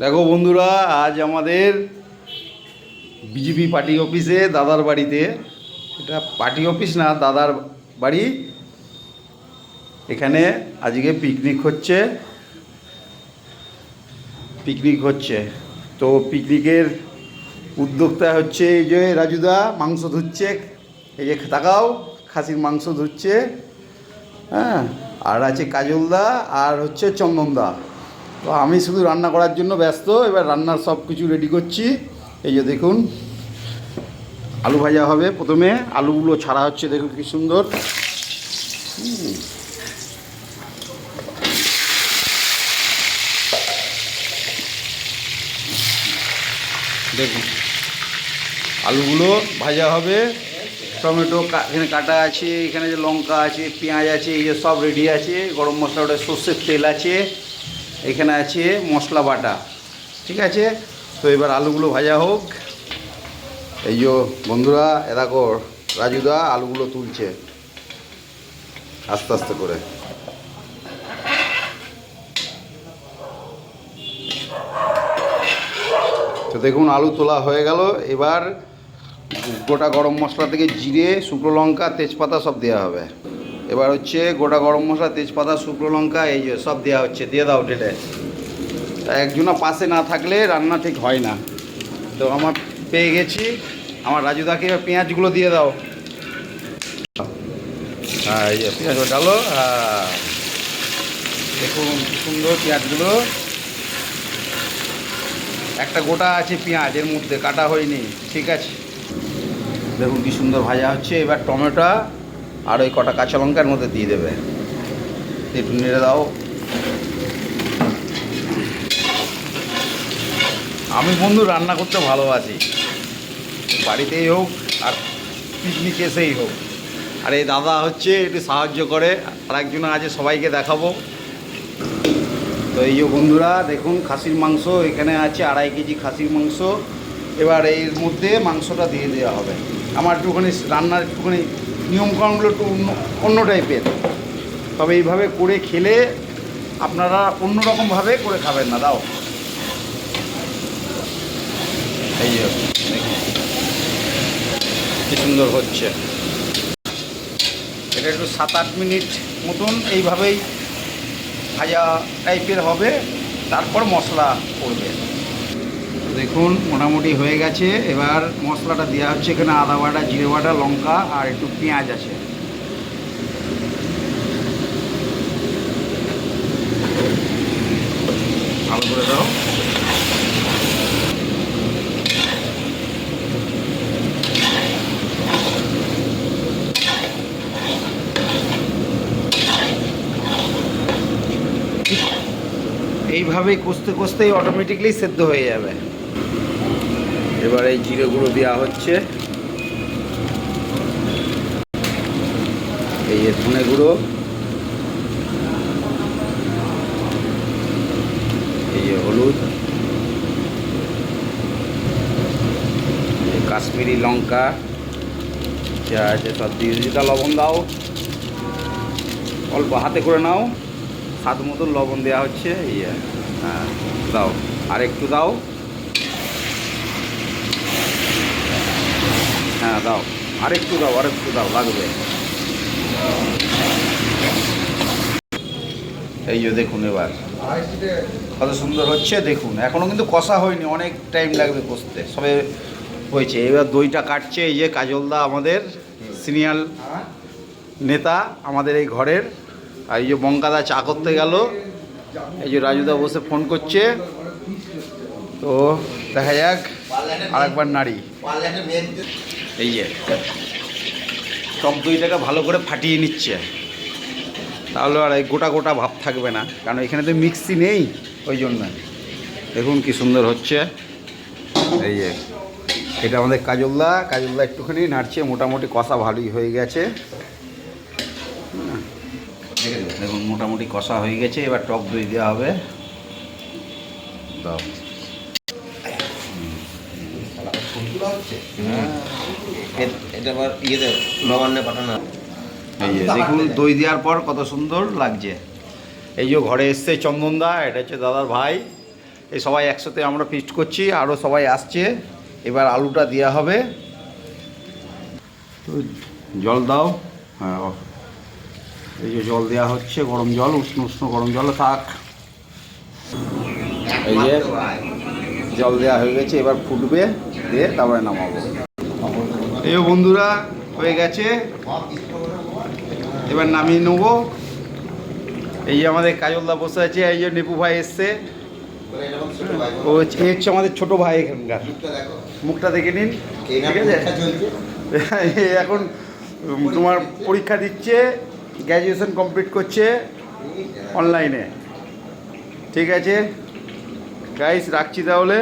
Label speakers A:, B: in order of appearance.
A: দেখো বন্ধুরা, আজ আমাদের বিজেপি পার্টি অফিসে দাদার বাড়িতে, এটা পার্টি অফিস না, দাদার বাড়ি। এখানে আজকে পিকনিক হচ্ছে। পিকনিক হচ্ছে। তো পিকনিকের উদ্যোক্তা হচ্ছে এই যে রাজুদা, মাংস ধুচ্ছে। এই যে তাকাও, খাসির মাংস ধুচ্ছে। হ্যাঁ আর আছে কাজলদা আর হচ্ছে চন্দনদা তো আমি শুধু রান্না করার জন্য ব্যস্ত, এবার রান্নার সব কিছু রেডি করছি। এই যে দেখুন, আলু ভাজা হবে প্রথমে। আলুগুলো ছাড়া হচ্ছে, দেখুন কি সুন্দর। দেখুন, আলুগুলো ভাজা হবে। টমেটো এখানে কাটা আছে, এখানে যে লঙ্কা আছে, পেঁয়াজ আছে, এই যে সব রেডি আছে। গরম মশলা, ওটা সর্ষের তেল আছে। এখানে আছে মশলা বাটা, ঠিক আছে? তো এবার আলুগুলো ভাজা হোক। এই যে বন্ধুরা, এ দেখো রাজুদা আলুগুলো তুলছে, আস্তে আস্তে করে। তো দেখুন, আলু তোলা হয়ে গেল। এবার গোটা গরম মশলা থেকে জিরে, শুকনো লঙ্কা, তেজপাতা সব দেওয়া হবে। এবার হচ্ছে গোটা গরম মশলা, তেজপাতা, শুকনো লঙ্কা, এই যে সব দেওয়া হচ্ছে, দিয়ে দাও ঢেলে তা একজনা পাশে না থাকলে রান্না ঠিক হয় না। তো আমার পেয়ে গেছি। আমার রাজুদাকে এবার পেঁয়াজগুলো দিয়ে দাও। হ্যাঁ এই পেঁয়াজ ডালো হ্যাঁ। দেখুন সুন্দর পেঁয়াজগুলো। একটা গোটা আছে পেঁয়াজ, এর মধ্যে কাটা হয়নি, ঠিক আছে। দেখুন কি সুন্দর ভাজা হচ্ছে। এবার টমেটো আর ওই কটা কাঁচা লঙ্কার মধ্যে দিয়ে দেবে। একটু নেড়ে দাও। আমি বন্ধু রান্না করতে ভালোবাসি। বাড়িতেই হোক আর পিকনিক এসেই হোক। আর এই দাদা হচ্ছে, একটু সাহায্য করে। আর একজন আছে, সবাইকে দেখাবো। তো এই যে বন্ধুরা, দেখুন, খাসির মাংস এখানে আছে, আড়াই কেজি খাসির মাংস। এবার এর মধ্যে মাংসটা দিয়ে দেওয়া হবে। আমার একটুখানি রান্নার একটুখানি নিয়মকানুনগুলো একটু অন্য অন্য টাইপের তবে এইভাবে করে খেলে আপনারা অন্য রকমভাবে করে খাবেন না, দাও। এই কি সুন্দর হচ্ছে। এটা একটু সাত আট মিনিট মতন এইভাবেই ভাজা টাইপের হবে, তারপর মশলা পড়বে দেখুন, মোটামুটি হয়ে গেছে। এবার মশলাটা দেওয়া হচ্ছে এখানে আদা বাটা, জিরে বাটা, লঙ্কা আর একটু পেঁয়াজ আছে। ভালো করে দাও। এইভাবেই কষতে কষতেই অটোমেটিকলি সেদ্ধ হয়ে যাবে। এবার এই জিরে গুঁড়ো দেওয়া হচ্ছে। এই যে ধনে গুঁড়ো। এই যে হলুদ। কাশ্মীরি লঙ্কা। যা আছে সব দিয়ে দিতে লবণ দাও। অল্প হাতে করে নাও। স্বাদ মতন লবণ দেওয়া হচ্ছে। ইয়ে হ্যাঁ দাও। আর একটু দাও হ্যাঁ দাও আর একটু দাও আর একটু দাও, লাগবে। এই যে দেখুন এবার, কত সুন্দর হচ্ছে, দেখুন। এখনও কিন্তু কষা হয়নি, অনেক টাইম লাগবে কষতে। সবে হয়েছে। এবার দইটা কাটছে, এই যে কাজলদা আমাদের সিনিয়র নেতা, আমাদের এই ঘরের। আর এই যে বঙ্কাদা চা করতে গেল। এই যে রাজুদা বসে ফোন করছে। তো দেখা যাক, আরেকবার নারী এই যে টক দইটাকে ভালো করে ফাটিয়ে নিচ্ছে। তাহলে আর এই গোটা গোটা ভাব থাকবে না কারণ এখানে তো মিক্সি নেই ওই জন্য। দেখুন কি সুন্দর হচ্ছে। এই যে এটা আমাদের কাজলদা কাজলদা একটুখানি নাড়ছে মোটামুটি কষা ভালোই হয়ে গেছে। দেখুন মোটামুটি কষা হয়ে গেছে এবার টক দই দেওয়া হবে। দাও।
B: এটা আবার ইয়েতে নবান্নে পাঠানো।
A: এই যে দেখুন দই দেওয়ার পর কত সুন্দর লাগছে। এই যে ঘরে এসছে চন্দনদা এটা হচ্ছে দাদার ভাই। এই সবাই একসাথে আমরা ফিস্ট করছি আরও সবাই আসছে। এবার আলুটা দেওয়া হবে। তো জল দাও। হ্যাঁ। এই যে জল দেওয়া হচ্ছে গরম জল উষ্ণ উষ্ণ গরম জল থাক। এই যে জল দেওয়া হয়ে গেছে এবার ফুটবে দিয়ে তারপরে নামাবো। এই বন্ধুরা, হয়ে গেছে। এবার নামিয়ে নেব। এই যে আমাদের কাজলদা বসে আছে, এই যে নিপু ভাই এসছে। ও হচ্ছে আমাদের ছোট ভাই এখানকার। মুখটা দেখে নিন। ঠিক আছে? এখন তোমার পরীক্ষা দিচ্ছে গ্র্যাজুয়েশন কমপ্লিট করছে অনলাইনে ঠিক আছে? গাইস রাখছি তাহলে।